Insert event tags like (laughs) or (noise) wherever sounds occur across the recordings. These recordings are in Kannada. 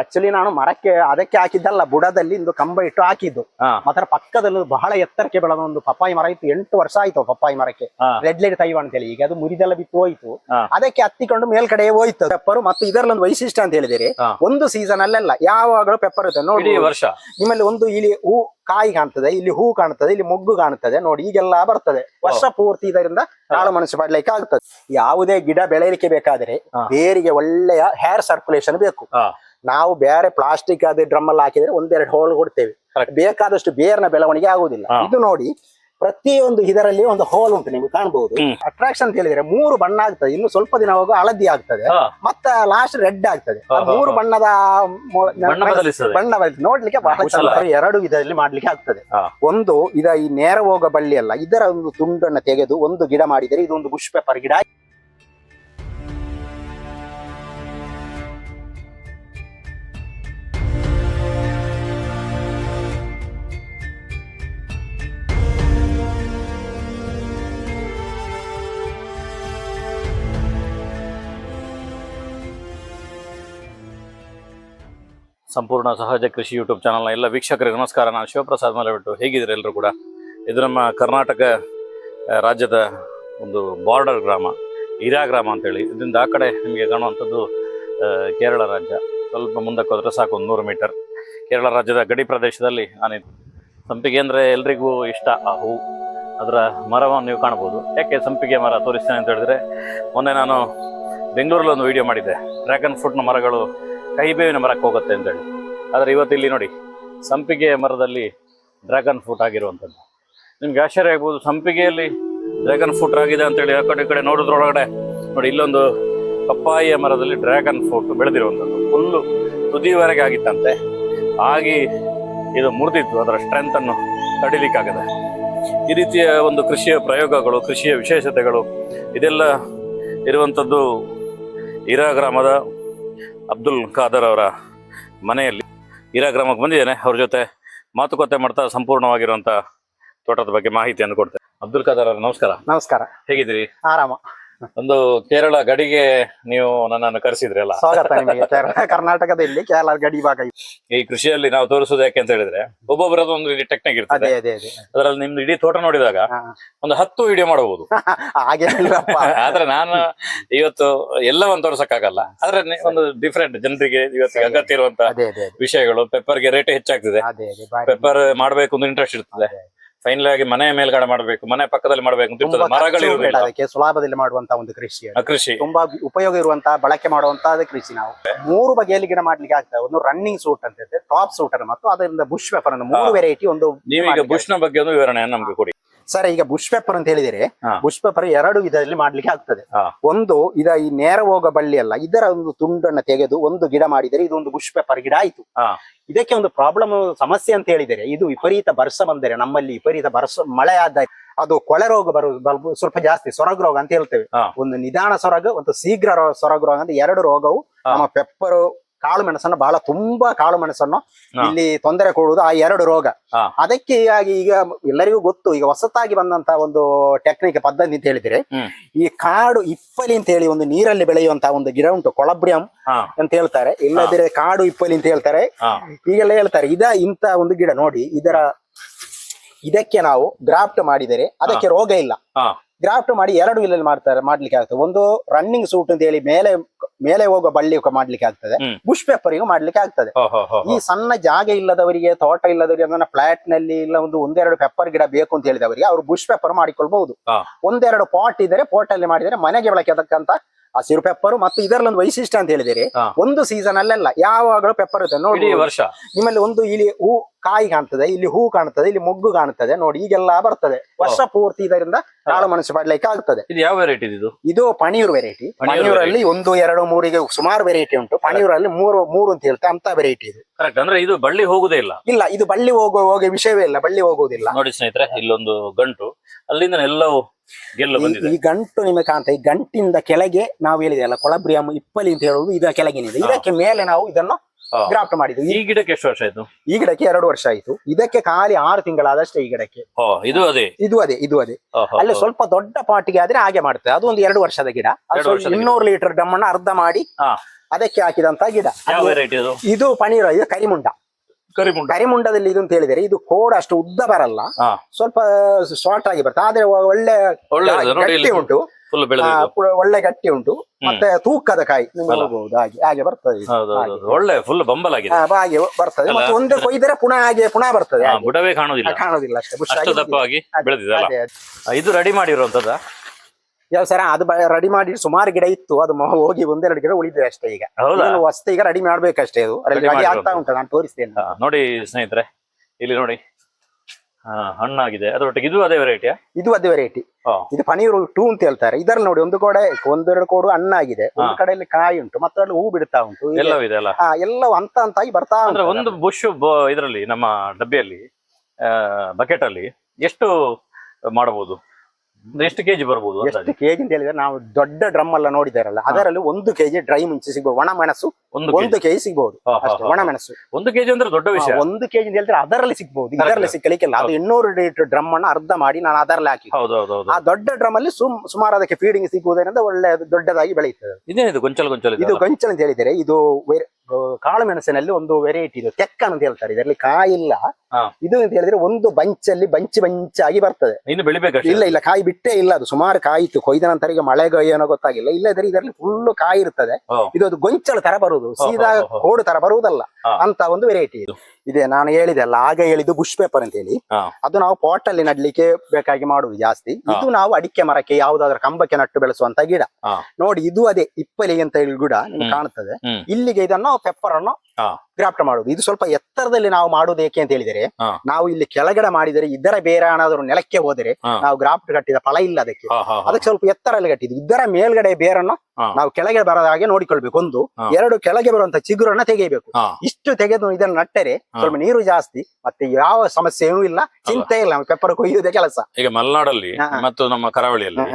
ಆಕ್ಚುಲಿ ನಾನು ಮರಕ್ಕೆ ಅದಕ್ಕೆ ಹಾಕಿದ್ದಲ್ಲ ಬುಡದಲ್ಲಿ ಒಂದು ಕಂಬ ಇಟ್ಟು ಹಾಕಿದ್ದು. ಮಾತ್ರ ಪಕ್ಕದಲ್ಲಿ ಬಹಳ ಎತ್ತರಕ್ಕೆ ಬೆಳೆದ ಒಂದು ಪಪ್ಪಾಯಿ ಮರ ಇತ್ತು. ಎಂಟು ವರ್ಷ ಆಯ್ತು ಪಪ್ಪಾಯಿ ಮರಕ್ಕೆ. ರೆಡ್ ಲೈಟ್ ತೈವ ಅಂತೇಳಿ. ಈಗ ಅದು ಮುರಿದೆಲ್ಲ ಬಿತ್ತು ಹೋಯ್ತು. ಅದಕ್ಕೆ ಹತ್ತಿಕೊಂಡು ಮೇಲ್ಗಡೆ ಹೋಯ್ತು. ಪೆಪ್ಪರ್ ಮತ್ತು ಇದರಲ್ಲಿ ಒಂದು ವೈಶಿಷ್ಟ್ಯ ಅಂತ ಹೇಳಿದಿರಿ. ಒಂದು ಸೀಸನ್ ಅಲ್ಲೆಲ್ಲ ಯಾವಾಗಲೂ ಪೆಪ್ಪರ್ ಇರುತ್ತೆ ನೋಡಿ ವರ್ಷ. ನಿಮ್ಮಲ್ಲಿ ಒಂದು ಇಲ್ಲಿ ಹೂ ಕಾಯಿ ಕಾಣ್ತದೆ ಇಲ್ಲಿ ಹೂ ಕಾಣ್ತದೆ ಇಲ್ಲಿ ಮೊಗ್ಗು ಕಾಣ್ತದೆ. ನೋಡಿ ಈಗೆಲ್ಲ ಬರ್ತದೆ. ವರ್ಷ ಪೂರ್ತಿ ಇದರಿಂದ ಕಾಳು ಮನಸ್ಸು ಪಡ್ಲಿಕ್ಕೆ ಆಗ್ತದೆ ಯಾವುದೇ ಗಿಡ ಬೆಳೆಯಲಿಕ್ಕೆ ಬೇಕಾದರೆ. ಬೇರಿಗೆ ಒಳ್ಳೆಯ ಹೇರ್ ಸರ್ಕ್ಯುಲೇಷನ್ ಬೇಕು. ನಾವು ಬೇರೆ ಪ್ಲಾಸ್ಟಿಕ್ ಅದೇ ಡ್ರಮ್ ಅಲ್ಲಿ ಹಾಕಿದ್ರೆ ಒಂದೆರಡು ಹೋಲ್ ಕೊಡ್ತೇವೆ. ಬೇಕಾದಷ್ಟು ಬೇರ್ನ ಬೆಳವಣಿಗೆ ಆಗುದಿಲ್ಲ ಇದು ನೋಡಿ ಪ್ರತಿಯೊಂದು ಇದರಲ್ಲಿ ಒಂದು ಹೋಲ್ ಉಂಟು ನೀವು ಕಾಣಬಹುದು ಅಟ್ರಾಕ್ಷನ್ ಅಂತ ಹೇಳಿದ್ರೆ ಮೂರು ಬಣ್ಣ ಆಗ್ತದೆ. ಇನ್ನು ಸ್ವಲ್ಪ ದಿನ ಹೋಗುವ ಹಳದಿ ಆಗ್ತದೆ. ಮತ್ತ ಲಾಸ್ಟ್ ರೆಡ್ ಆಗ್ತದೆ. ಮೂರು ಬಣ್ಣದ ಬಣ್ಣ. ನೋಡ್ಲಿಕ್ಕೆ ಬಹಳ ಚೆನ್ನಾಗಿ ಎರಡು ವಿಧದಲ್ಲಿ ಮಾಡ್ಲಿಕ್ಕೆ ಆಗ್ತದೆ. ಒಂದು ಇದ ಈ ನೇರ ಹೋಗ ಬಳ್ಳಿ ಅಲ್ಲ ಇದರ ಒಂದು ತುಂಡನ್ನು ತೆಗೆದು ಒಂದು ಗಿಡ ಮಾಡಿದರೆ ಇದೊಂದು ಬುಷ್ ಪೇಪರ್ ಗಿಡ ಸಂಪೂರ್ಣ ಸಹಜ ಕೃಷಿ ಯೂಟ್ಯೂಬ್ ಚಾನಲ್ನ ಎಲ್ಲ ವೀಕ್ಷಕರಿಗೆ ನಮಸ್ಕಾರ. ನಾನು ಶಿವಪ್ರಸಾದ್ ಮಲೆಬಿಟ್ಟು ಹೇಗಿದ್ದೀರಿ ಎಲ್ಲರೂ ಕೂಡ? ಇದು ನಮ್ಮ ಕರ್ನಾಟಕ ರಾಜ್ಯದ ಒಂದು ಬಾರ್ಡರ್ ಗ್ರಾಮ ಹಿರಾ ಗ್ರಾಮ ಅಂತೇಳಿ. ಇದರಿಂದ ಆ ಕಡೆ ನಿಮಗೆ ಕಾಣುವಂಥದ್ದು ಕೇರಳ ರಾಜ್ಯ. ಸ್ವಲ್ಪ ಮುಂದಕ್ಕೆ ಹೋದರೆ ಸಾಕು, ಒಂದು ನೂರು ಮೀಟರ್. ಕೇರಳ ರಾಜ್ಯದ ಗಡಿ ಪ್ರದೇಶದಲ್ಲಿ ಆನೆ ಸಂಪಿಗೆ ಅಂದರೆ ಎಲ್ರಿಗೂ ಇಷ್ಟ ಆ ಹೂವು ಅದರ ಮರವನ್ನು ನೀವು ಕಾಣ್ಬೋದು ಯಾಕೆ ಸಂಪಿಗೆ ಮರ ತೋರಿಸ್ತೇನೆ ಅಂತ ಹೇಳಿದ್ರೆ, ಮೊನ್ನೆ ನಾನು ಬೆಂಗಳೂರಲ್ಲಿ ಒಂದು ವಿಡಿಯೋ ಮಾಡಿದ್ದೆ ಡ್ರ್ಯಾಗನ್ ಫ್ರೂಟ್ನ ಮರಗಳು ಕಹಿಬೇವಿನ ಮರಕ್ಕೆ ಹೋಗುತ್ತೆ ಅಂತೇಳಿ. ಆದರೆ ಇವತ್ತು ಇಲ್ಲಿ ನೋಡಿ, ಸಂಪಿಗೆ ಮರದಲ್ಲಿ ಡ್ರ್ಯಾಗನ್ ಫ್ರೂಟ್ ಆಗಿರುವಂಥದ್ದು. ನಿಮ್ಗೆ ಆಶ್ಚರ್ಯ ಆಗ್ಬೋದು, ಸಂಪಿಗೆಯಲ್ಲಿ ಡ್ರ್ಯಾಗನ್ ಫ್ರೂಟ್ ಆಗಿದೆ ಅಂತೇಳಿ ಆ ಕಡೆ ಈ ಕಡೆ ನೋಡೋದ್ರೊಳಗಡೆ ನೋಡಿ, ಇಲ್ಲೊಂದು ಪಪ್ಪಾಯಿಯ ಮರದಲ್ಲಿ ಡ್ರ್ಯಾಗನ್ ಫ್ರೂಟ್ ಬೆಳೆದಿರುವಂಥದ್ದು. ಫುಲ್ಲು ತುದಿವರೆಗೆ ಆಗಿತ್ತಂತೆ. ಆಗಿ ಇದು ಮುರಿದಿತ್ತು, ಅದರ ಸ್ಟ್ರೆಂತನ್ನು ತಡಿಲಿಕ್ಕಾಗದೆ. ಈ ರೀತಿಯ ಒಂದು ಕೃಷಿಯ ಪ್ರಯೋಗಗಳು, ಕೃಷಿಯ ವಿಶೇಷತೆಗಳು, ಇದೆಲ್ಲ ಇರುವಂಥದ್ದು ಹಿರಾ ಗ್ರಾಮದ ಅಬ್ದುಲ್ ಖಾದರ್ ಅವರ ಮನೆಯಲ್ಲಿ ಇರಾ ಗ್ರಾಮಕ್ಕೆ ಬಂದಿದ್ದೇನೆ. ಅವ್ರ ಜೊತೆ ಮಾತುಕತೆ ಮಾಡ್ತಾ ಸಂಪೂರ್ಣವಾಗಿರುವಂಥ ತೋಟದ ಬಗ್ಗೆ ಮಾಹಿತಿಯನ್ನು ಕೊಡ್ತೇನೆ. ಅಬ್ದುಲ್ ಖಾದರ್ ಅವರ ನಮಸ್ಕಾರ. ನಮಸ್ಕಾರ. ಹೇಗಿದ್ದೀರಿ? ಆರಾಮ. ಒಂದು ಕೇರಳ ಗಡಿಗೆ ನೀವು ನನ್ನನ್ನು ಕರೆಸಿದ್ರಿ ಅಲ್ಲ? ಸ್ವಾಗತ ನಿಮಗೆ. ಕೇರಳ- ಕರ್ನಾಟಕದಲ್ಲಿ ಕೇರಳ ಗಡಿ ಭಾಗ ಇದೆ. ಈ ಕೃಷಿಯಲ್ಲಿ ನಾವು ತೋರಿಸೋದು ಯಾಕೆ ಅಂತ ಹೇಳಿದ್ರೆ ಒಬ್ಬೊಬ್ಬರದ್ದು ಒಂದು ಟೆಕ್ನಿಕ್ ಇರ್ತದೆ. ಅದೇ ಅದೇ ಅದೇ. ಅದರಲ್ಲಿ ನಿಮ್ದು ಇಡೀ ತೋಟ ನೋಡಿದಾಗ ಹಾ. ಒಂದು ಹತ್ತು ವಿಡಿಯೋ ಮಾಡಬಹುದು. (laughs) ಹಾಗೆ ಆದ್ರೆ ನಾನು ಇವತ್ತು ಎಲ್ಲವನ್ನು ತೋರ್ಸಕ್ಕಾಗಲ್ಲ. ಆದ್ರೆ ನಿ- ಒಂದು ಡಿಫ್ರೆಂಟ್ ಜನರಿಗೆ ಇವತ್ತು ಅಗತ್ಯ ಇರುವಂತ ಅದೇ ಅದೇ ಅದೇ. ವಿಷಯಗಳು ಪೆಪ್ಪರ್ಗೆ ರೇಟ್ ಹೆಚ್ಚಾಗ್ತಿದೆ. ಅದೇ ಅದೇ ಬಾರಿ. ಪೆಪ್ಪರ್ ಮಾಡ್ಬೇಕು ಅಂತ ಇಂಟ್ರೆಸ್ಟ್ ಇರ್ತದೆ. ಫೈನಲ್ ಆಗಿ ಮನೆ ಮೇಲ್ಗಡೆ ಮಾಡಬೇಕು ಮನೆ ಪಕ್ಕದಲ್ಲಿ ಮಾಡಬೇಕು ಅಂತ ಇರ್ತದೆ ಮರಗಳು ಇರುವುದಿಲ್ಲ ಅದಕ್ಕೆ ಸುಲಭದಲ್ಲಿ ಮಾಡುವಂತ ಒಂದು ಕೃಷಿ ಅದು. ಆ ಕೃಷಿ. ತುಂಬಾ ಉಪಯೋಗ ಇರುವಂತಹ ಬಳಕೆ ಮಾಡುವಂತಹ ಕೃಷಿ ನಾವು. ಮೂರು ಬಗೆಯಲ್ಲಿ ಗಿಡ ಮಾಡ್ಲಿಕ್ಕೆ ಆಗ್ತದೆ. ಒಂದು ರನ್ನಿಂಗ್ ಸೂಟ್ ಅಂತ ಇರ್ತದೆ ಟಾಪ್ ಸೂಟರ್ ಮತ್ತು ಅದರಿಂದ ಬುಷ್ ವೆಫರ್ ಅಂತ ಮೂರು ವೆರೈಟಿ ಒಂದು ನೀವೀಗ ಬುಷ್ನ ಬಗ್ಗೆ ಒಂದು ವಿವರಣೆಯನ್ನು ನಮ್ಗೆ ಕೊಡಿ. ಸರ್ ಈಗ ಬುಷ್ ಪೇಪರ್ ಅಂತ ಹೇಳಿದರೆ. ಬುಷ್ ಪೇಪರ್ ಎರಡು ವಿಧದಲ್ಲಿ ಮಾಡ್ಲಿಕ್ಕೆ ಆಗ್ತದೆ. ಒಂದು ಇದ ಈ ನೇರ ಹೋಗ ಬಳ್ಳಿ ಅಲ್ಲ ಇದರ ಒಂದು ತುಂಡನ್ನು ತೆಗೆದು ಒಂದು ಗಿಡ ಮಾಡಿದರೆ ಇದೊಂದು ಬುಷ್ ಪೇಪರ್ ಗಿಡ ಆಯ್ತು. ಇದಕ್ಕೆ ಒಂದು ಪ್ರಾಬ್ಲಮ್ ಸಮಸ್ಯೆ ಅಂತ ಹೇಳಿದರೆ. ಇದು ವಿಪರೀತ ಬರ್ಸ ಬಂದರೆ ನಮ್ಮಲ್ಲಿ ವಿಪರೀತ ಬರ್ಸ ಮಳೆ ಆದ ಅದು ಕೊಳೆ ರೋಗ ಬರುವುದು ಸ್ವಲ್ಪ ಜಾಸ್ತಿ ಸೊರಗ ರೋಗ ಅಂತ ಹೇಳ್ತೇವೆ. ಒಂದು ನಿಧಾನ ಸೊರಗ ಒಂದು ಶೀಘ್ರ ಸೊರಗ ರೋಗ ಅಂತ ಎರಡು ರೋಗವು ನಮ್ಮ ಪೆಪ್ಪರು ಕಾಳು ಮೆಣಸನ್ನು ಬಹಳ ತುಂಬಾ ಕಾಳು ಮೆಣಸನ್ನು ಇಲ್ಲಿ ತೊಂದರೆ ಕೊಡುವುದು ಆ ಎರಡು ರೋಗ. ಅದಕ್ಕೆ ಹೀಗಾಗಿ ಈಗ ಎಲ್ಲರಿಗೂ ಗೊತ್ತು ಈಗ ಹೊಸತಾಗಿ ಬಂದಂತ ಒಂದು ಟೆಕ್ನಿಕ್ ಪದ್ಧತಿ ಅಂತ ಹೇಳಿದ್ರೆ ಈ ಕಾಡು ಇಪ್ಪಲಿ ಅಂತ ಹೇಳಿ ಒಂದು ನೀರಲ್ಲಿ ಬೆಳೆಯುವಂತಹ ಒಂದು ಗಿಡ ಉಂಟು ಕೊಳಬ್ರಿಯಂ ಅಂತ ಹೇಳ್ತಾರೆ. ಇಲ್ಲದ್ರೆ ಕಾಡು ಇಪ್ಪಲಿ ಅಂತ ಹೇಳ್ತಾರೆ. ಈಗೆಲ್ಲ ಹೇಳ್ತಾರೆ ಇದ ಇಂತ ಒಂದು ಗಿಡ ನೋಡಿ ಇದರ ಇದಕ್ಕೆ ನಾವು ಗ್ರಾಫ್ಟ್ ಮಾಡಿದರೆ ಅದಕ್ಕೆ ರೋಗ ಇಲ್ಲ. ಗ್ರಾಫ್ಟ್ ಮಾಡಿ ಎರಡು ಇಲ್ಲಲ್ಲಿ ಮಾಡ್ತಾರೆ ಮಾಡ್ಲಿಕ್ಕೆ ಆಗ್ತದೆ. ಒಂದು ರನ್ನಿಂಗ್ ಸೂಟ್ ಅಂತ ಹೇಳಿ ಮೇಲೆ ಮೇಲೆ ಹೋಗುವ ಬಳ್ಳಿ ಮಾಡ್ಲಿಕ್ಕೆ ಆಗ್ತದೆ. ಬುಷ್ ಇಗೂ ಮಾಡ್ಲಿಕ್ಕೆ ಆಗ್ತದೆ. ಈ ಸಣ್ಣ ಜಾಗ ಇಲ್ಲದವರಿಗೆ ತೋಟ ಇಲ್ಲದವರಿಗೆ ಅದನ್ನ ಫ್ಲಾಟ್ನಲ್ಲಿ ಇಲ್ಲ ಒಂದು ಒಂದೆರಡು ಪೆಪ್ಪರ್ ಗಿಡ ಬೇಕು ಅಂತ ಹೇಳಿದವರಿಗೆ ಅವರು ಬುಷ್ ಪೇಪರ್ ಮಾಡಿಕೊಳ್ಬಹುದು. ಒಂದೆರಡು ಪಾಟ್ ಇದ್ದರೆ ಪಾಟ್ ಅಲ್ಲಿ ಮಾಡಿದರೆ ಮನೆಗೆ ಬಳಕೆದಕ್ಕಂತ ಹಸಿರು ಪೆಪ್ಪರು ಮತ್ತು ಇದರಲ್ಲಿ ಒಂದು ವೈಶಿಷ್ಟ್ಯ ಅಂತ ಹೇಳಿದಿರಿ. ಒಂದು ಸೀಸನ್ ಅಲ್ಲೆಲ್ಲ ಯಾವಾಗಲೂ ಪೆಪ್ಪರ್ ಇರುತ್ತೆ ನೋಡಿ. ವರ್ಷ. ನಿಮ್ಮಲ್ಲಿ ಒಂದು ಇಲ್ಲಿ ಹೂ ಕಾಯಿ ಕಾಣ್ತದೆ ಇಲ್ಲಿ ಹೂ ಕಾಣ್ತದೆ ಇಲ್ಲಿ ಮೊಗ್ಗು ಕಾಣ್ತದೆ ನೋಡಿ ಈಗೆಲ್ಲ ಬರ್ತದೆ. ವರ್ಷ ಪೂರ್ತಿ ಇದರಿಂದ ಕಾಳು ಮನಸ್ಸು ಮಾಡ್ಲಿಕ್ಕೆ ಆಗ್ತದೆ. ಇದು ಯಾವ ವೆರೈಟಿ ಇದು? ಇದು ಪಣಿಯೂರ್ ವೆರೈಟಿ ಪಣಿಯೂರ್ ಪಣಿಯೂರಲ್ಲಿ ಒಂದು ಎರಡು ಮೂರಿಗೆ ಸುಮಾರು ವೆರೈಟಿ ಉಂಟು. ಪಣಿಯೂರಲ್ಲಿ ಮೂರು ಮೂರು ಅಂತ ಹೇಳ್ತಾರೆ ಅಂತ ವೆರೈಟಿ ಇದು. ಕರೆಕ್ಟ್ ಅಂದ್ರೆ ಇದು ಬಳ್ಳಿ ಹೋಗುದೇ ಇಲ್ಲ. ಇಲ್ಲ ಇದು ಬಳ್ಳಿ ಹೋಗುವ ಹೋಗೋ ವಿಷಯವೇ ಇಲ್ಲ ಬಳ್ಳಿ ಹೋಗುವುದಿಲ್ಲ. ನೋಡಿ ಸ್ನೇಹಿತರೆ ಇಲ್ಲೊಂದು ಗಂಟು. ಅಲ್ಲಿಂದ ಎಲ್ಲವೂ ಗೆಲ್ಲು ಈ- ಬಂದಿದೆ. ಈ ಗಂಟು ನಿಮಗೆ ಕಾಣ್ತಾ ಈ ಗಂಟಿಂದ ಕೆಳಗೆ ನಾವು ಹೇಳಿದೆ ಅಲ್ಲ ಕೊಳಬ್ರಿಯಂ ಇಪ್ಪಲಿ ಅಂತ ಹೇಳುವುದು ಇದರ ಕೆಳಗಿನಿದೆ. ಇದಕ್ಕೆ ಮೇಲೆ ನಾವು ಇದನ್ನು. ಗ್ರಾಫ್ಟ್ ಮಾಡಿದ್ವಿ. ಈ ಗಿಡಕ್ಕೆ ಎಷ್ಟು ವರ್ಷ ಆಯ್ತು? ಈ ಗಿಡಕ್ಕೆ ಎರಡು ವರ್ಷ ಆಯ್ತು. ಇದಕ್ಕೆ ಖಾಲಿ ಆರು ತಿಂಗಳಾದಷ್ಟೇ ಈ ಗಿಡಕ್ಕೆ. ಇದು ಅದೇ? ಇದು ಅದೇ ಇದು ಅದೇ. ಅಲ್ಲಿ ಸ್ವಲ್ಪ ದೊಡ್ಡ ಪಾಟಿಗೆ ಆದ್ರೆ ಹಾಗೆ ಮಾಡುತ್ತೆ. ಅದು ಒಂದು ಎರಡು ವರ್ಷದ ಗಿಡ. ಇನ್ನೂರು ಲೀಟರ್ ಡಮ್ಮನ್ನ ಅರ್ಧ ಮಾಡಿ ಅದಕ್ಕೆ ಹಾಕಿದಂತ ಗಿಡ. ಇದು ಪನೀರ ಇದು ಕರಿಮುಂಡ. ಕರಿಮುಂಡ. ಕರಿಮುಂಡದಲ್ಲಿ ಇದು ಅಂತ ಹೇಳಿದರೆ ಇದು ಕೋಡ್ ಅಷ್ಟು ಉದ್ದ ಬರಲ್ಲ. ಸ್ವಲ್ಪ ಶಾರ್ಟ್ ಆಗಿ ಬರ್ತದೆ ಆದ್ರೆ ಒಳ್ಳೆ ಗಟ್ಟಿ ಉಂಟು. ಒಳ್ಳೆ ಗಟ್ಟಿ ಉಂಟು. ಮತ್ತೆ ತೂಕದ ಕಾಯಿ ನಿಮ್ಗೆ. ಹಾಗೆ ಹಾಗೆ ಬರ್ತದೆ ಒಳ್ಳೆ ಫುಲ್ ಬಂಬಲ್ ಆಗಿದೆ ಹಾಗೆ ಬರ್ತದೆ. ಮತ್ತೆ ಒಂದು ಕೊಯ್ದರೆ ಪುನಃ ಹಾಗೆ ಪುನಃ ಬರ್ತದೆ. ಬುಡವೇ ಕಾಣುದಿಲ್ಲ. ಕಾಣೋದಿಲ್ಲ ಅಷ್ಟೇ. ಇದು ರೆಡಿ ಮಾಡಿರುವಂತದ ಯಾವ ಸರ ಅದು ರೆಡಿ ಮಾಡಿ ಸುಮಾರು ಗಿಡ ಇತ್ತು ಅದು ಹೋಗಿ ಒಂದೆರಡು ಗಿಡ ಉಳಿದಿದೆ ಅಷ್ಟೇ ಈಗ. ಹೊಸ್ತು ಈಗ ರೆಡಿ ಮಾಡ್ಬೇಕಷ್ಟೇ ಅದು. ಆಗ್ತಾ. ಉಂಟು ನಾನು ತೋರಿಸ್ತೇನೆ ನೋಡಿ ಸ್ನೇಹಿತರೆ ಇಲ್ಲಿ ನೋಡಿ. ಹಣ್ಣಾಗಿದೆ. ಅದರೊಟ್ಟಿಗೆ ಇದು ಅದೇ ವೆರೈಟಿ ಇದು ಅದೇ ವೆರೈಟಿ ಇದು ಪನೀರು ಟೂ ಅಂತ ಹೇಳ್ತಾರೆ. ಇದರಲ್ಲಿ ನೋಡಿ ಒಂದು ಕೋಡೆ ಒಂದೆರಡು ಕೋಡು ಹಣ್ಣಾಗಿದೆ. ಒಂದು ಕಡೆಯಲ್ಲಿ ಕಾಯಿ ಉಂಟು ಮತ್ತೊಂದು ಹೂ ಬಿಡ್ತಾ ಉಂಟು. ಎಲ್ಲ ಎಲ್ಲವಿದೆ ಅಲ್ಲ? ಎಲ್ಲ ಎಲ್ಲವೂ ಹಂತ ಹಂತಾಗಿ ಬರ್ತಾ ಅಂದ್ರೆ ಉಂಟು ಒಂದು ಬುಷ್ ಇದರಲ್ಲಿ ನಮ್ಮ ಡಬ್ಬಿಯಲ್ಲಿ ಬಕೆಟ್ ಅಲ್ಲಿ ಎಷ್ಟು ಮಾಡಬಹುದು ಎಷ್ಟು ಕೆಜಿ ಬರ್ಬೋದು ಎಷ್ಟು? ಕೆಜಿ ಅಂತ ಹೇಳಿದ್ರೆ ನಾವು ದೊಡ್ಡ ಡ್ರಮ್ ಎಲ್ಲ ನೋಡಿದಾರಲ್ಲ ಅದರಲ್ಲಿ ಒಂದು ಕೆಜಿ ಡ್ರೈ ಮುಂಚೆ ಸಿಗ್ಬೋದು ಒಣ ಮೆಣಸು ಒಂದು ಕೆಜಿ. ಸಿಗಬಹುದು ಒಣ. ಮೆಣಸು. ಒಂದು ಕೆಜಿ ಅಂದ್ರೆ ದೊಡ್ಡ ವಿಷಯ. ಒಂದು ಕೆಜಿ ಅಂತ ಹೇಳಿದ್ರೆ ಅದರಲ್ಲಿ ಸಿಗಬಹುದು ಇದರಲ್ಲಿ ಸಿಕ್ಕಲಿಕ್ಕೆಲ್ಲ. ಅದು. ಇನ್ನೂರು ಲೀಟರ್ ಡ್ರಮ್ ಅನ್ನು ಅರ್ಧ ಮಾಡಿ ನಾನು ಅದರಲ್ಲಿ ಹಾಕಿ. ಹೌದು ಹೌದು ಹೌದು. ಆ ದೊಡ್ಡ ಡ್ರಮ್ ಅಲ್ಲಿ ಸುಮ್ ಸುಮಾರು ಅದಕ್ಕೆ ಫೀಡಿಂಗ್ ಸಿಗುವುದರಿಂದ ಒಳ್ಳೆ ದೊಡ್ಡದಾಗಿ ಬೆಳೆಯುತ್ತದೆ. ಇದೇನಿದು ಗೊಂಚಲು ಗೊಂಚಲು ಇದು ಗೊಂಚಲು ಅಂತ ಹೇಳಿದರೆ ಇದು ಕಾಳು ಮೆಣಸಿನಲ್ಲಿ ಒಂದು ವೆರೈಟಿ ಇದು. ತೆಕ್ಕ ಅಂತ ಹೇಳ್ತಾರೆ. ಇದರಲ್ಲಿ ಕಾಯಿ ಇಲ್ಲ ಹಾ. ಇದು ಅಂತ ಹೇಳಿದ್ರೆ ಒಂದು ಬಂಚಲ್ಲಿ ಬಂಚಿ ಬಂಚಾಗಿ ಬರ್ತದೆ. ಇನ್ನು ಬೆಳಿಬೇಕು ಇಲ್ಲ ಇಲ್ಲ ಕಾಯಿ ಬಿಟ್ಟೇ ಇಲ್ಲ ಅದು. ಸುಮಾರು ಕಾಯಿ ಇತ್ತು ಕೊಯ್ದ ನಂತರ ಈಗ ಮಳೆಗೋ ಏನೋ ಗೊತ್ತಾಗಿಲ್ಲ. ಇಲ್ಲದ್ರೆ ಇದರಲ್ಲಿ ಫುಲ್ ಕಾಯಿ ಇರ್ತದೆ. ಇದು ಅದು ಗೊಂಚಲು ತರ ಬರುವುದು ಸೀದಾ. ಕೋಡು ತರ ಬರುವುದಲ್ಲ. ಅಂತ ಒಂದು ವೆರೈಟಿ ಇದು. ಇದೆ. ನಾನು ಹೇಳಿದೆ ಅಲ್ಲ ಆಗ ಹೇಳಿದ್ದು ಬುಷ್ ಪೇಪರ್ ಅಂತ ಹೇಳಿ. ಅದು ನಾವು ಪಾಟ್ ಅಲ್ಲಿ ನಡ್ಲಿಕ್ಕೆ ಬೇಕಾಗಿ ಮಾಡುವುದು ಜಾಸ್ತಿ. ಇದು ನಾವು ಅಡಿಕೆ ಮರಕ್ಕೆ ಯಾವ್ದಾದ್ರು ಕಂಬಕ್ಕೆ ನಟ್ಟು ಬೆಳೆಸುವಂತ ಗಿಡ. ನೋಡಿ ಇದು ಅದೇ ಇಪ್ಪಲಿ ಅಂತ ಹೇಳಿ ಗಿಡ ನಿಮ್ಗೆ ಕಾಣುತ್ತದೆ ಇಲ್ಲಿಗೆ ಇದನ್ನು ಪೆಪ್ಪರ್ ಅನ್ನು. ಗ್ರಾಫ್ಟ್ ಮಾಡುದು. ಇದು ಸ್ವಲ್ಪ ಎತ್ತರದಲ್ಲಿ ನಾವು ಮಾಡುವುದು ಏಕೆ ಅಂತ ಹೇಳಿದರೆ ನಾವು ಇಲ್ಲಿ ಕೆಳಗಡೆ ಮಾಡಿದರೆ ಇದರ ಬೇರೆ ಏನಾದರೂ ನೆಲಕ್ಕೆ ಹೋದರೆ ನಾವು ಗ್ರಾಫ್ಟ್ ಕಟ್ಟಿದ ಫಲ ಇಲ್ಲ ಅದಕ್ಕೆ. ಅದಕ್ಕೆ ಸ್ವಲ್ಪ ಎತ್ತರಲ್ಲಿ ಕಟ್ಟಿದ್ವಿ. ಇದರ ಮೇಲ್ಗಡೆ ಬೇರನ್ನು ನಾವು ಕೆಳಗೆ ಬರದ ಹಾಗೆ ನೋಡಿಕೊಳ್ಬೇಕು. ಒಂದು ಎರಡು ಕೆಳಗೆ ಬರುವಂತ ಚಿಗುರನ್ನ ತೆಗೆಯಬೇಕು. ಇಷ್ಟು ತೆಗೆದು ಇದನ್ನು ನಟ್ಟರೆ. ಸ್ವಲ್ಪ ನೀರು ಜಾಸ್ತಿ ಮತ್ತೆ ಯಾವ ಸಮಸ್ಯೆ ಏನೂ ಇಲ್ಲ. ಚಿಂತೆ ಇಲ್ಲ. ಪೆಪ್ಪರ್ ಕೊಯ್ಯುವುದೇ ಕೆಲಸ. ಈಗ ಮಲೆನಾಡಲ್ಲಿ. ಮತ್ತು ನಮ್ಮ ಕರಾವಳಿಯಲ್ಲಿ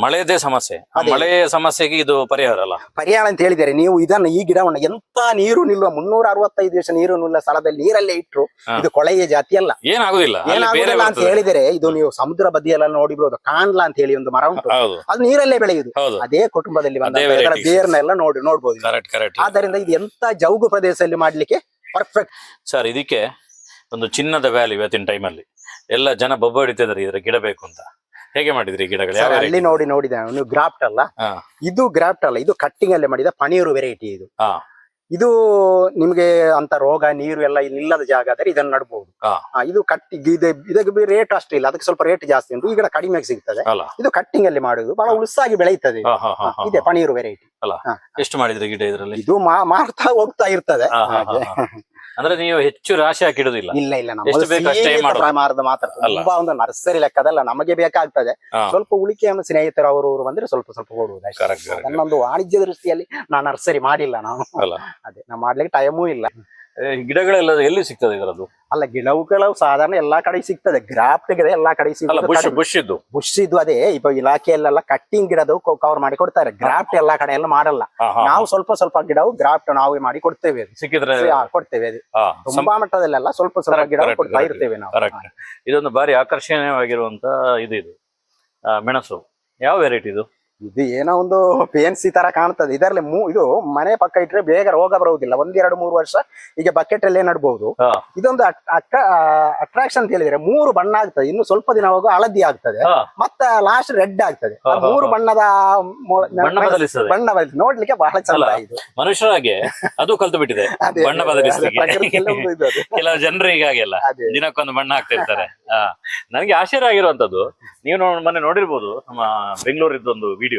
ಮಳೆದೇ ಸಮಸ್ಯೆ. ಆ. ಮಳೆಯ ಸಮಸ್ಯೆಗೆ ಇದು ಪರಿಹಾರ ಅಲ್ಲ. ಪರಿಹಾರ ಅಂತ ಹೇಳಿದರೆ ನೀವು ಇದನ್ನ ಈ ಗಿಡವನ್ನ ಎಂತ ನೀರು ನಿಲ್ಲುವ ಮುನ್ನೂರ ಅರವತ್ತೈದು ದಿವಸ ನೀರು ನಿಲ್ಲ ಸ್ಥಳದಲ್ಲಿ ನೀರಲ್ಲೇ ಇಟ್ರು ಇದು ಕೊಳೆಯ ಜಾತಿ ಅಲ್ಲ. ಏನಾಗುದಿಲ್ಲ. ಏನಾಗುದಿಲ್ಲ ಅಂತ ಹೇಳಿದರೆ ಇದು ನೀವು ಸಮುದ್ರ ಬದಿಯೆಲ್ಲ ನೋಡಿಬಹುದು ಕಾಣ್ಲಾ ಅಂತ ಹೇಳಿ ಒಂದು ಮರ ಉಂಟು. ಅದು ನೀರಲ್ಲೇ ಬೆಳೆಯುದು. ಅದೇ ಕುಟುಂಬದಲ್ಲಿ ಬಂದ. ಬೇರ್ನೆಲ್ಲ ನೋಡಿ ನೋಡ್ಬೋದು ಕರೆಕ್ಟ್ ಕರೆಕ್ಟ್ ಆದ್ದರಿಂದ ಇದು ಎಂತ ಜೌಗು ಪ್ರದೇಶದಲ್ಲಿ ಮಾಡ್ಲಿಕ್ಕೆ ಪರ್ಫೆಕ್ಟ್ ಸರ್ ಇದಕ್ಕೆ ಒಂದು ಚಿನ್ನದ ವ್ಯಾಲಿ ಇವತ್ತಿನ ಟೈಮಲ್ಲಿ ಎಲ್ಲ ಜನ ಬೊಬ್ಬ ಹಿಡಿತಿದ್ದಾರೆ ಇದ್ರ ಗಿಡ ಬೇಕು ಅಂತ. ಹೇಗೆ ಮಾಡಿದ್ರಿ ಗಿಡಗಳು? ಯಾವ ಅಲ್ಲಿ ನೋಡಿ ನೋಡಿದ ನೀವು ಗ್ರಾಫ್ಟ್ ಅಲ್ಲ. ಹಾ. ಇದು ಗ್ರಾಫ್ಟ್ ಅಲ್ಲ ಇದು ಕಟ್ಟಿಂಗ್ ಅಲ್ಲೇ ಮಾಡಿದ ಪನೀರು ವೆರೈಟಿ ಇದು. ಹಾ. ಇದು ನಿಮ್ಗೆ ಅಂತ ರೋಗ ನೀರು ಎಲ್ಲ ಇಲ್ಲಿ ಇಲ್ಲದ ಜಾಗ ಆದರೆ ಇದನ್ನ ನಡಬಹುದು ಹಾ. ಇದು ಕಟ್ಟಿ ಇದು ಇದಕ್ಕೆ ರೇಟ್ ಅಷ್ಟು ಇಲ್ಲ ಅದಕ್ಕೆ ಸ್ವಲ್ಪ ರೇಟ್ ಜಾಸ್ತಿ ಉಂಟು. ಈ ಗಿಡ ಕಡಿಮೆ ಸಿಗ್ತದೆ. ಅಲ್ಲ. ಇದು ಕಟ್ಟಿಂಗ್ ಅಲ್ಲಿ ಮಾಡುದು. ಬಹಳ ಉಳಿಸಾಗಿ ಬೆಳೆಯುತ್ತದೆ ಇದು. ಹಾ, ಹಾ, ಹಾ, ಹಾ, ಇದೆ ಪನೀರ್ ವೆರೈಟಿ ಎಷ್ಟು ಮಾಡಿದ್ರಿ ಗಿಡ ಇದರಲ್ಲಿ? ಇದು ಮಾ- ಮಾರ್ತಾ ಹೋಗ್ತಾ ಇರ್ತದೆ. ಹಾ, ಹಾ, ಹಾಗೆ. ಹಾ, ಹಾ. ಅಂದ್ರೆ ನೀವು ಹೆಚ್ಚು ರಾಶಿ ಹಾಕಿಡುದಿಲ್ಲ. ಇಲ್ಲ ಇಲ್ಲ ನಮ್ಮದು ಸೀಮಿತ. ಪ್ರಮಾಣದ ಮಾತ್ರ. ತುಂಬಾ ಒಂದು ನರ್ಸರಿ ಲೆಕ್ಕದಲ್ಲ ನಮಗೆ ಬೇಕಾಗ್ತದೆ. ಸ್ವಲ್ಪ ಉಳಿಕೆಯನ್ನು ಸ್ನೇಹಿತರು ಅವರು ಇವರು ಬಂದ್ರೆ ಸ್ವಲ್ಪ ಸ್ವಲ್ಪ ಕೊಡುವುದು ನನ್ನೊಂದು ವಾಣಿಜ್ಯ ದೃಷ್ಟಿಯಲ್ಲಿ ನಾನು ನರ್ಸರಿ ಮಾಡಿಲ್ಲ ನಾನು. ಅಲ್ಲ. ಅದೇ ನಾ ಮಾಡ್ಲಿಕ್ಕೆ ಟೈಮೂ ಇಲ್ಲ. ಗಿಡಗಳೆಲ್ಲ ಎಲ್ಲಿ ಸಿಗ್ತದೆ ಇದರದ್ದು? ಅಲ್ಲ ಗಿಡವು ಕೆಲವು ಸಾಧಾರಣ ಎಲ್ಲಾ ಕಡೆ ಸಿಗ್ತದೆ. ಗ್ರಾಫ್ಟ್ ಗಿಡ ಎಲ್ಲಾ ಕಡೆ ಅಲ್ಲ ಬುಷ್ ಸಿಗ್ತದೆ ಬುಷ್ ಇದ್ದು. ಬುಷ್ ಇದು ಅದೇ ಇಪ್ಪ ಇಲಾಖೆಯಲ್ಲೆಲ್ಲ ಕಟ್ಟಿಂಗ್ ಗಿಡದು ಕವರ್ ಮಾಡಿ ಕೊಡ್ತಾರೆ. ಗ್ರಾಫ್ಟ್ ಎಲ್ಲಾ ಕಡೆ ಎಲ್ಲ ಮಾಡಲ್ಲ. ಹಾ, ಹಾ, ನಾವು ಸ್ವಲ್ಪ ಸ್ವಲ್ಪ ಗಿಡವು ಗ್ರಾಫ್ಟ್ ನಾವೇ ಮಾಡಿ ಕೊಡ್ತೇವೆ. ಅದು. ಸಿಕ್ಕಿದ್ರೆ ಹಾ, ಕೊಡ್ತೇವೆ ಅದು. ಹಾ, ತುಂಬಾ ಮಟ್ಟದಲ್ಲೆಲ್ಲ ಸ್ವಲ್ಪ ಸ್ವಲ್ಪ Correct, ಗಿಡ correct, ಕೊಡ್ತಾ correct. ಇರ್ತೇವೆ ನಾವು. ಇದೊಂದು ಬಾರಿ ಆಕರ್ಷಣೀಯವಾಗಿರುವಂತ ಇದು ಇದು. ಆ, ಮೆಣಸು. ಯಾವ ವೆರೈಟಿ ಇದು? ಇದು ಏನೋ ಒಂದು ಪೇನ್ಸಿ ತರ ಕಾಣ್ತದೆ. ಇದರಲ್ಲಿ ಮೂ ಇದು ಮನೆ ಪಕ್ಕ ಇಟ್ರೆ ಬೇಗ ರೋಗ ಬರುವುದಿಲ್ಲ. ಒಂದೆರಡು ಮೂರು ವರ್ಷ ಈಗ ಬಕೆಟ್ ಅಲ್ಲೇ ನಡ್ಬಹುದು. ಇದೊಂದು ಅಟ್ರಾಕ್ಷನ್ ಅಂತ ಹೇಳಿದ್ರೆ ಮೂರು ಬಣ್ಣ ಆಗ್ತದೆ. ಇನ್ನು ಸ್ವಲ್ಪ ದಿನ ಹೋಗುವ ಹಳದಿ ಆಗ್ತದೆ. ಮತ್ತೆ ಲಾಸ್ಟ್ ರೆಡ್ ಆಗ್ತದೆ. ಮೂರು ಬಣ್ಣದ ಬಣ್ಣ ಬದಲಿಸಿ. ನೋಡ್ಲಿಕ್ಕೆ ಬಹಳ ಚಂದ. ಇದು. ಮನುಷ್ಯರಾಗೆ ಅದು ಕಲ್ತು ಬಿಟ್ಟಿದೆ (laughs) ಬಣ್ಣ. (laughs) ಕೆಲವು ಜನರಿಗೆ ಹಾಗೆಲ್ಲ ಅದೇ. ದಿನಕ್ಕೊಂದು ಬಣ್ಣ ಆಗ್ತಿರ್ತಾರೆ ನನಗೆ ಆಶ್ಚರ್ಯ ಆಗಿರುವಂತದ್ದು ನೀವು ಮೊನ್ನೆ ನೋಡಿರ್ಬೋದು ನಮ್ಮ ಬೆಂಗಳೂರಿದ್ದೊಂದು ವಿಡಿಯೋ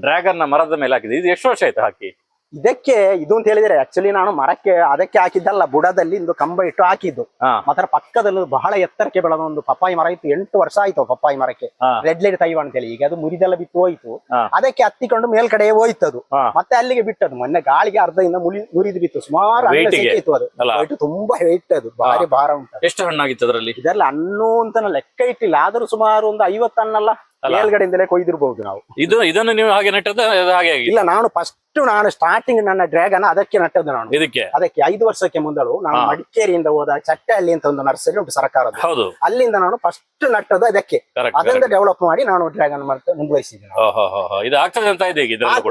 ಡ್ರ್ಯಾಗನ್ನ ಮರದ ಮೇಲೆ ಹಾಕಿದೆ. ಇದು ಎಷ್ಟು ವರ್ಷ ಆಯ್ತು ಹಾಕಿ? ಇದಕ್ಕೆ ಇದು ಅಂತ ಹೇಳಿದ್ರೆ ಆಕ್ಚುಲಿ ನಾನು ಮರಕ್ಕೆ ಅದಕ್ಕೆ ಹಾಕಿದ್ದಲ್ಲ ಬುಡದಲ್ಲಿ ಒಂದು ಕಂಬ ಇಟ್ಟು ಹಾಕಿದ್ದು. ಮಾತ್ರ ಪಕ್ಕದಲ್ಲಿ ಬಹಳ ಎತ್ತರಕ್ಕೆ ಬೆಳೆದ ಒಂದು ಪಪ್ಪಾಯಿ ಮರ ಇತ್ತು. ಎಂಟು ವರ್ಷ ಆಯ್ತು ಪಪ್ಪಾಯಿ ಮರಕ್ಕೆ. ರೆಡ್ ಲೈಟ್ ತೈವ ಅಂತ ಹೇಳಿ. ಈಗ ಅದು ಮುರಿದೆಲ್ಲ ಬಿತ್ತು ಹೋಯ್ತು. ಅದಕ್ಕೆ ಹತ್ತಿಕೊಂಡು ಮೇಲ್ಕಡೆ ಹೋಯ್ತು ಅದು ಮತ್ತೆ ಅಲ್ಲಿಗೆ ಬಿಟ್ಟದು. ಮೊನ್ನೆ ಗಾಳಿಗೆ ಅರ್ಧದಿಂದ ಮುರಿ ಮುರಿದು ಬಿತ್ತು. ಸುಮಾರು? ಸಿಕ್ಕಿತ್ತು ಅದು. ವೈಟ್ ತುಂಬಾ ಹೇಟ್ ಅದು. ಭಾರಿ ಭಾರ ಉಂಟು ಎಷ್ಟು ಹಣ್ಣಾಗಿತ್ತು ಅದರಲ್ಲಿ? ಇದರಲ್ಲಿ ಹಣ್ಣು ಅಂತ ಲೆಕ್ಕ ಇಟ್ಟಿಲ್ಲ. ಆದ್ರೂ ಸುಮಾರು ಒಂದು ಐವತ್ತು ಹಣ್ಣಲ್ಲ? ಮೇಲ್ಗಡೆಯಿಂದಲೇ ಕೊಯ್ದಿರ್ಬಹುದು ನಾವು. ಇದು ಇದನ್ನು ನೀವು ಹಾಗೆ ನೆಟ್ಟದ ಅದು ಹಾಗೆ ಆಗಿದೆ ಇಲ್ಲ ನಾನು ಫಸ್ಟ್ ನಾನು ಸ್ಟಾರ್ಟಿಂಗ್ ನನ್ನ ಡ್ರ್ಯಾಗನ್ ಅದಕ್ಕೆ ನಟ್ಟದ್ದು ನಾನು. ಇದಕ್ಕೆ? ಅದಕ್ಕೆ ಐದು ವರ್ಷಕ್ಕೆ ಮುಂದಲು ನಾನು. ಮಡಿಕೇರಿಯಿಂದ ಹೋದ ಚಟ್ಟಹಳ್ಳಿ ಅಂತ ಒಂದು ನರ್ಸರಿ ಉಂಟು ಸರ್ಕಾರದ. ಹೌದು. ಅಲ್ಲಿಂದ ನಾನು ಫಸ್ಟ್ ನಟ್ಟದ್ದು ಅದಕ್ಕೆ. ಅದರಿಂದ ಡೆವಲಪ್ ಮಾಡಿ ನಾನು ಡ್ರ್ಯಾಗನ್ ಮಾಡ್ತಾ ಮುಂದುವರಿಸಿದ್ದೇನೆ.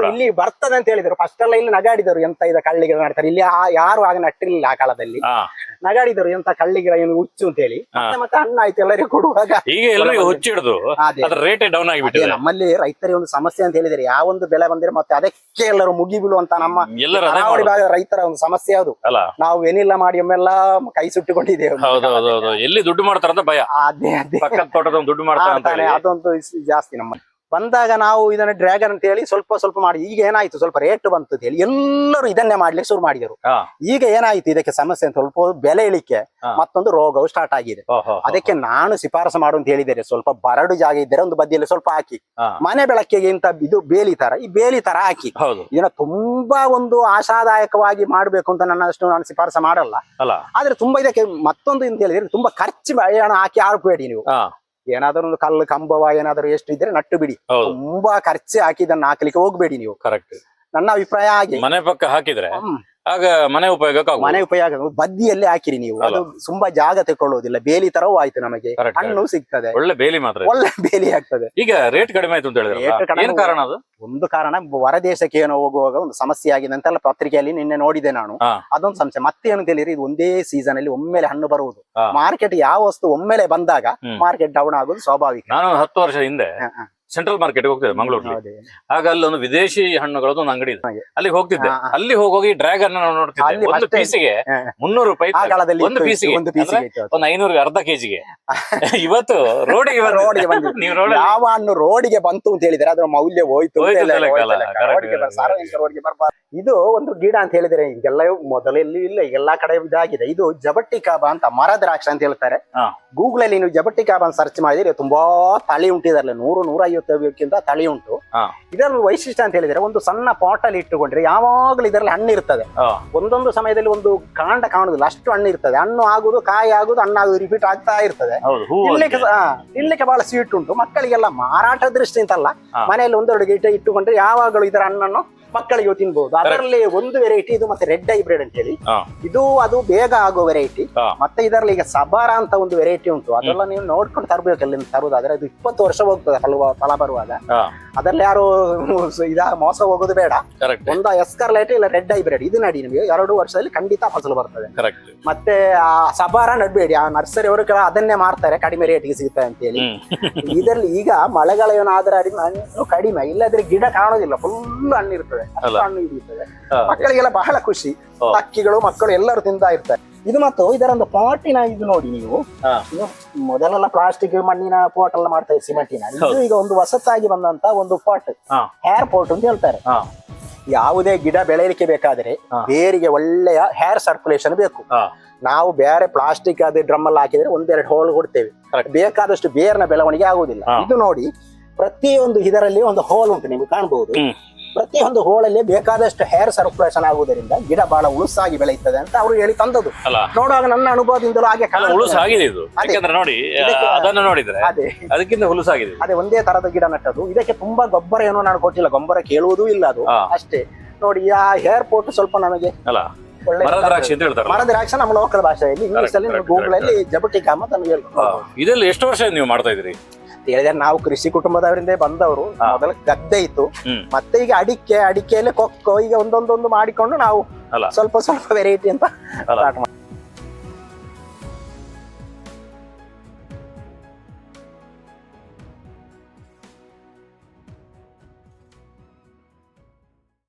ಇಲ್ಲಿ ಬರ್ತದೆ ಅಂತ ಹೇಳಿದ್ರು. ಫಸ್ಟ್ ಎಲ್ಲ ಇಲ್ಲಿ ನಗಾಡಿದರು ಎಂತ ಇದ ಕಳ್ಳಿಗಿರ ಮಾಡ್ತಾರೆ. ಇಲ್ಲಿ ಯಾರು ಆಗ ನಟ್ಟಿರ್ಲಿಲ್ಲ ಆ ಕಾಲದಲ್ಲಿ. ನಗಾಡಿದರು ಎಂತ ಕಳ್ಳಿಗಿಡ ಏನು ಹುಚ್ಚು ಅಂತ ಹೇಳಿ. ಮತ್ತೆ ಹಣ್ಣು ಆಯ್ತು ಎಲ್ಲರಿಗೂ ಕೊಡುವಾಗ. ಈಗ ಎಲ್ಲರಿಗೂ ಹುಚ್ಚಿಡ್ದು. ರೇಟ್ ಡೌನ್ ಆಗಿಬಿಟ್ಟಿದೆ. ನಮ್ಮಲ್ಲಿ ರೈತರಿಗೆ ಒಂದು ಸಮಸ್ಯೆ ಅಂತ ಹೇಳಿದ್ರೆ ಯಾವೊಂದು ಬೆಳೆ ಬಂದ್ರೆ ಮತ್ತೆ ಅದಕ್ಕೆ ಎಲ್ಲರೂ ಮುಗಿ ಬೀಳುವಂತ ನಮ್ಮ ಕರಾವಳಿ. ಭಾಗದ ರೈತರ ಒಂದು ಸಮಸ್ಯೆ ಅದು. ನಾವು ಏನಿಲ್ಲ ಮಾಡಿ ಒಮ್ಮೆಲ್ಲ ಕೈ ಸುಟ್ಟುಕೊಂಡಿದ್ದೇವೆ. ಎಲ್ಲಿ ದುಡ್ಡು ಮಾಡ್ತಾರ ಭಯ. ಅದೇ ಅದೇ. ಪಕ್ಕದ ತೋಟದ ದುಡ್ಡು ಮಾಡ್ತಾರ ಅಂತ ಅದೊಂದು ಜಾಸ್ತಿ ನಮ್ಮ ಬಂದಾಗ ನಾವು ಇದನ್ನ ಡ್ರ್ಯಾಗನ್ ಅಂತ ಹೇಳಿ ಸ್ವಲ್ಪ ಸ್ವಲ್ಪ ಮಾಡಿ ಈಗ ಏನಾಯ್ತು ಸ್ವಲ್ಪ ರೇಟ್ ಬಂತು ಅಂತ ಹೇಳಿ ಎಲ್ಲರೂ ಇದನ್ನೇ ಮಾಡ್ಲಿಕ್ಕೆ ಶುರು ಮಾಡಿದರು. ಈಗ ಏನಾಯ್ತು ಇದಕ್ಕೆ ಸಮಸ್ಯೆ ಅಂತ ಸ್ವಲ್ಪ ಬೆಲೆ ಇಳಿಕೆ ಮತ್ತೊಂದು ರೋಗವು ಸ್ಟಾರ್ಟ್ ಆಗಿದೆ. ಅದಕ್ಕೆ ನಾನು ಶಿಫಾರಸು ಮಾಡು ಅಂತ ಹೇಳಿದ್ದೇನೆ ಸ್ವಲ್ಪ ಬರಡು ಜಾಗ ಇದ್ದರೆ ಒಂದು ಬದಿಯಲ್ಲಿ ಸ್ವಲ್ಪ ಹಾಕಿ. ಮನೆ ಬೆಳಕಿಗೆ ಇಂತ ಇದು ಬೇಲಿ ತರ ಈ ಬೇಲಿ ತರ ಹಾಕಿ. ಹೌದು. ಇದನ್ನ ತುಂಬಾ ಒಂದು ಆಶಾದಾಯಕವಾಗಿ ಮಾಡಬೇಕು ಅಂತ ನನ್ನ ಅಷ್ಟು ನಾನು ಶಿಫಾರಸು ಮಾಡಲ್ಲ. ಆದ್ರೆ ತುಂಬಾ ಇದಕ್ಕೆ ಮತ್ತೊಂದು ಅಂತ ಹೇಳಿದ್ರೆ ತುಂಬಾ ಖರ್ಚು ಹಣ ಹಾಕಿ ಆಡ್ಬೇಡಿ ನೀವು. ಏನಾದರೂ ಒಂದು ಕಲ್ಲು ಕಂಬವ ಏನಾದ್ರೂ ಎಷ್ಟು ಇದ್ರೆ ನಟ್ಟು ಬಿಡಿ. ತುಂಬಾ ಖರ್ಚು ಹಾಕಿ ಇದನ್ನ ಹಾಕ್ಲಿಕ್ಕೆ ಹೋಗ್ಬೇಡಿ ನೀವು. ಕರೆಕ್ಟ್ ನನ್ನ ಅಭಿಪ್ರಾಯ ಆಗಿ ಮನೆ ಪಕ್ಕ ಹಾಕಿದ್ರೆ ಆಗ ಮನೆ ಉಪಯೋಗಕ್ಕೆ ಮನೆ ಉಪಯೋಗ ಬದ್ದಿಯಲ್ಲಿ ಬದಿಯಲ್ಲೇ ಹಾಕಿರಿ ನೀವು. ಅದು ತುಂಬಾ ಜಾಗ ತಗೊಳ್ಳೋದಿಲ್ಲ ಬೇಲಿ ತರವೂ ಆಯ್ತು ನಮಗೆ. ಹಣ್ಣು ಸಿಗ್ತದೆ. ಒಳ್ಳೆ ಬೇಲಿ ಮಾತ್ರ ಒಳ್ಳೆ ಬೇಲಿ ಆಗ್ತದೆ. ಈಗ ರೇಟ್ ಕಡಿಮೆ ಆಯ್ತು ಅಂತ ಹೇಳಿದ್ರೆ ಏನ್ ಕಾರಣ ಅದು? ಒಂದು ಕಾರಣ ಹೊರದೇಶಕ್ಕೆ ಏನೋ ಹೋಗುವಾಗ ಒಂದು ಸಮಸ್ಯೆ ಆಗಿದೆ ಅಂತೆಲ್ಲ ಪತ್ರಿಕೆಯಲ್ಲಿ ನಿನ್ನೆ ನೋಡಿದೆ ನಾನು. ಅದೊಂದು ಸಮಸ್ಯೆ. ಮತ್ತೆ ಏನು ತಿಳಿರಿ ಇದು ಒಂದೇ ಸೀಸನ್ ಅಲ್ಲಿ ಒಮ್ಮೆಲೆ ಹಣ್ಣು ಬರುವುದು. ಮಾರ್ಕೆಟ್ ಯಾವ ವಸ್ತು ಒಮ್ಮೆಲೆ ಬಂದಾಗ ಮಾರ್ಕೆಟ್ ಡೌನ್ ಆಗೋದು ಸ್ವಾಭಾವಿಕ. ನಾನು ಹತ್ತು ವರ್ಷ ಹಿಂದೆ. ಸೆಂಟ್ರಲ್ ಮಾರ್ಕೆಟ್ ಹೋಗ್ತಿದ್ದೆ ಮಂಗಳೂರಲ್ಲಿ. ಆಗ ಅಲ್ಲಿ ಒಂದು ವಿದೇಶಿ ಹಣ್ಣುಗಳದ್ದು ಒಂದು ಅಂಗಡಿ ಇದೆ. ಅಲ್ಲಿ ಹೋಗ್ತಿದ್ದೆ. ಅಲ್ಲಿ ಹೋಗಿ ಡ್ರ್ಯಾಗನ್ ನಾವು ನೋಡ್ತಿದ್ದೆ. ಒಂದು. ಪೀಸಿಗೆ. ಮುನ್ನೂರು ರೂಪಾಯಿ ಒಂದು ಪೀಸಿಗೆ. ಒಂದು ಐನೂರು ಅರ್ಧ ಕೆಜಿಗೆ. (laughs) ಇವತ್ತು ರೋಡಿಗೆ ರೋಡಿಗೆ ಬಂದು (laughs) ಯಾವ ಹಣ್ಣು ರೋಡಿಗೆ ಬಂತು ಅಂತ ಹೇಳಿದ್ರೆ ಅದರ ಮೌಲ್ಯ ಹೋಯ್ತು. ಇದು ಒಂದು ಗಿಡ ಅಂತ ಹೇಳಿದ್ರೆ ಈಗೆಲ್ಲ ಮೊದಲಲ್ಲಿ ಇಲ್ಲ ಎಲ್ಲಾ ಕಡೆ ಇದಾಗಿದೆ. ಇದು ಜಬಟ್ಟಿ ಕಾಬ ಅಂತ ಮರ ದ್ರಾಕ್ಷ ಅಂತ ಹೇಳ್ತಾರೆ. ಗೂಗಲ್ ಅಲ್ಲಿ ನೀವು ಜಬಟ್ಟಿ ಕಾಬ ಅಂತ ಸರ್ಚ್ ಮಾಡಿದ್ರೆ ತುಂಬಾ ತಳಿ ಉಂಟಿದಾರಲ್ಲ ನೂರು ನೂರ ಐವತ್ತಕ್ಕಿಂತ ತಳಿ ಉಂಟು. ಇದರಲ್ಲಿ ಇದರ ವೈಶಿಷ್ಟ್ಯ ಅಂತ ಹೇಳಿದ್ರೆ ಒಂದು ಸಣ್ಣ ಪಾಟಲ್ಲಿ ಇಟ್ಟುಕೊಂಡ್ರೆ ಯಾವಾಗಲೂ ಇದರಲ್ಲಿ ಹಣ್ಣು ಇರ್ತದೆ. ಒಂದೊಂದು ಸಮಯದಲ್ಲಿ ಒಂದು ಕಾಂಡ ಕಾಣುದಿಲ್ಲ ಅಷ್ಟು ಹಣ್ಣು ಇರ್ತದೆ. ಹಣ್ಣು ಆಗುದು ಕಾಯಿ ಆಗುದು ಹಣ್ಣಾಗುದು ರಿಪೀಟ್ ಆಗ್ತಾ ಇರ್ತದೆ. ತಿನ್ಲಿಕ್ಕೆ ಬಹಳ ಸ್ವೀಟ್ ಉಂಟು. ಮಕ್ಕಳಿಗೆಲ್ಲ ಮಾರಾಟ ದೃಷ್ಟಿ ಅಂತಲ್ಲ ಮನೆಯಲ್ಲಿ ಒಂದೆರಡು ಗಿಡ ಇಟ್ಟುಕೊಂಡ್ರೆ ಯಾವಾಗಲೂ ಇದರ ಹಣ್ಣನ್ನು ಮಕ್ಕಳಿಗೆ ತಿನ್ಬಹುದು ಅದರಲ್ಲಿ ಒಂದು ವೆರೈಟಿ ಇದು ಮತ್ತೆ ರೆಡ್ ಹೈಬ್ರಿಡ್ ಅಂತ ಹೇಳಿ ಇದು ಅದು ಬೇಗ ಆಗೋ ವೆರೈಟಿ ಮತ್ತೆ ಇದರಲ್ಲಿ ಈಗ ಸಬಾರ ಅಂತ ಒಂದು ವೆರೈಟಿ ಉಂಟು. ಅದೆಲ್ಲ ನೀವು ನೋಡ್ಕೊಂಡು ತರಬೇಕು ಅಲ್ಲಿ ತರುವುದಾದ್ರೆ ಅದು ಇಪ್ಪತ್ತು ವರ್ಷ ಹೋಗ್ತದೆ ಹಲವ ಫಲ ಬರುವಾಗ. ಅದರಲ್ಲಿ ಯಾರು (laughs) ಇದ ಮೋಸ ಹೋಗೋದು ಬೇಡ. ಕರೆಕ್ಟ್ ಎಸ್ಕರ್ ಲೈಟ್ ಇಲ್ಲ ರೆಡ್ ಹೈಬ್ರಿಡ್ ಇದು ನಡಿ ನಿಮಗೆ. ಎರಡು ವರ್ಷದಲ್ಲಿ ಖಂಡಿತ ಫಸಲು ಬರ್ತದೆ. ಮತ್ತೆ ಆ ಸಬಾರ ನಡ್ಬೇಡಿ. ಆ ನರ್ಸರಿ ಅವರು ಕೆಲ ಅದನ್ನೇ ಮಾರ್ತಾರೆ. ಕಡಿಮೆ ರೇಟ್ಗೆ ಸಿಗುತ್ತೆ ಅಂತ ಹೇಳಿ. (laughs) ಇದರಲ್ಲಿ ಈಗ ಮಳೆಗಳ ಏನಾದ್ರೆ ಹಣ್ಣು ಕಡಿಮೆ. ಇಲ್ಲದ್ರೆ ಗಿಡ ಕಾಣೋದಿಲ್ಲ. ಫುಲ್ ಹಣ್ಣು ಇರ್ತದೆ ಅಷ್ಟು ಅಲ್ಲ. ಹಣ್ಣು ಹಿಡಿಯುತ್ತದೆ ಮಕ್ಕಳಿಗೆಲ್ಲ ಬಹಳ ಖುಷಿ. ಅಕ್ಕಿಗಳು ಹಕ್ಕಿಗಳು ಮಕ್ಕಳು ಎಲ್ಲರೂ ತಿಂತಾ ಇರ್ತಾರೆ. ಇದು ಮತ್ತು ಇದರೊಂದು ಪಾಟಿನ ಇದು ನೋಡಿ ನೀವು. ಮೊದಲೆಲ್ಲ ಪ್ಲಾಸ್ಟಿಕ್ ಮಣ್ಣಿನ ಪಾಟ್ ಎಲ್ಲ ಮಾಡ್ತಾ ಇದ್ರು ಸಿಮೆಂಟಿನ. ಇದು ಈಗ ಒಂದು ಹೊಸತಾಗಿ ಬಂದಂತ ಒಂದು ಪಾಟ್. ಹೇರ್ ಪಾಟ್ ಅಂತ ಹೇಳ್ತಾರೆ. ಯಾವುದೇ ಗಿಡ ಬೆಳೆಯಲಿಕ್ಕೆ ಬೇಕಾದ್ರೆ ಬೇರಿಗೆ ಒಳ್ಳೆಯ ಹೇರ್ ಸರ್ಕ್ಯುಲೇಷನ್ ಬೇಕು. ನಾವು ಬೇರೆ ಪ್ಲಾಸ್ಟಿಕ್ ಅದೇ ಡ್ರಮ್ ಅಲ್ಲಿ ಹಾಕಿದ್ರೆ ಒಂದೆರಡು ಹೋಲ್ ಕೊಡ್ತೇವೆ. ಬೇಕಾದಷ್ಟು ಬೇರ್ನ ಬೆಳವಣಿಗೆ ಆಗುವುದಿಲ್ಲ. ಇದು ನೋಡಿ ಪ್ರತಿಯೊಂದು ಇದರಲ್ಲಿ ಒಂದು ಹೋಲ್ ಉಂಟು ನಿಮ್ಗೆ ಕಾಣಬಹುದು. ಪ್ರತಿಯೊಂದು ಹೋಳಲ್ಲಿ ಬೇಕಾದಷ್ಟು ಹೇರ್ ಸರ್ಕುಲೇಷನ್ ಆಗುವುದರಿಂದ ಗಿಡ ಬಹಳ ಉಳುಸಾಗಿ ಬೆಳೆಯುತ್ತದೆ ಅಂತ ಅವರು ಹೇಳಿ ತಂದದ್ದು. ನೋಡುವಾಗ ನನ್ನ ಅನುಭವದಿಂದಲೂ ಹಾಗೆ ಉಳುಸಾಗಿದೆ ಇದು. ಯಾಕಂದ್ರೆ ನೋಡಿ ಅದನ್ನು ನೋಡಿದ್ರೆ ಅದೇ. ಅದಕ್ಕಿಂತ ಹುಲುಸಾಗಿದೆ ಅದೇ ಒಂದೇ ತರದ ಗಿಡ ನಟ್ಟದು ಇದಕ್ಕೆ ತುಂಬಾ ಗೊಬ್ಬರ ಏನೋ ನಾನು ಕೊಟ್ಟಿಲ್ಲ. ಗೊಬ್ಬರ ಕೇಳುವುದೂ ಇಲ್ಲ ಅದು. ಅಷ್ಟೇ. ನೋಡಿ ಆ ಹೇರ್ ಪೋರ್ಟ್ ಸ್ವಲ್ಪ ನಮಗೆ ಅಲ್ಲ ನಮ್ಮ ಲೋಕಲ್ ಭಾಷೆಯಲ್ಲಿ. ಇಂಗ್ಲಿಷ್ ಅಲ್ಲಿ ಗೂಗಲ್ ಅಲ್ಲಿ ಜಬಟಿ ಕಾಮತ್ ಅಂತ. ಇದೆಲ್ಲ ಎಷ್ಟು ವರ್ಷ ನೀವು ಮಾಡ್ತಾ ಇದ್ರಿ ಹೇಳಿದ್ರೆ ನಾವು ಕೃಷಿ ಕುಟುಂಬದವರಿಂದ ಬಂದವರು ಮೊದಲ ಗದ್ದೆ ಇತ್ತು. ಮತ್ತೆ ಈಗ ಅಡಿಕೆ ಅಡಿಕೆಯಲ್ಲಿ ಕೊಕ್ಕೋ ಈಗ ಒಂದೊಂದೊಂದು ಮಾಡಿಕೊಂಡು ನಾವು. ಸ್ವಲ್ಪ ಸ್ವಲ್ಪ ವೆರೈಟಿ ಅಂತ ಸ್ಟಾರ್ಟ್ ಮಾಡಿದ್ವಿ.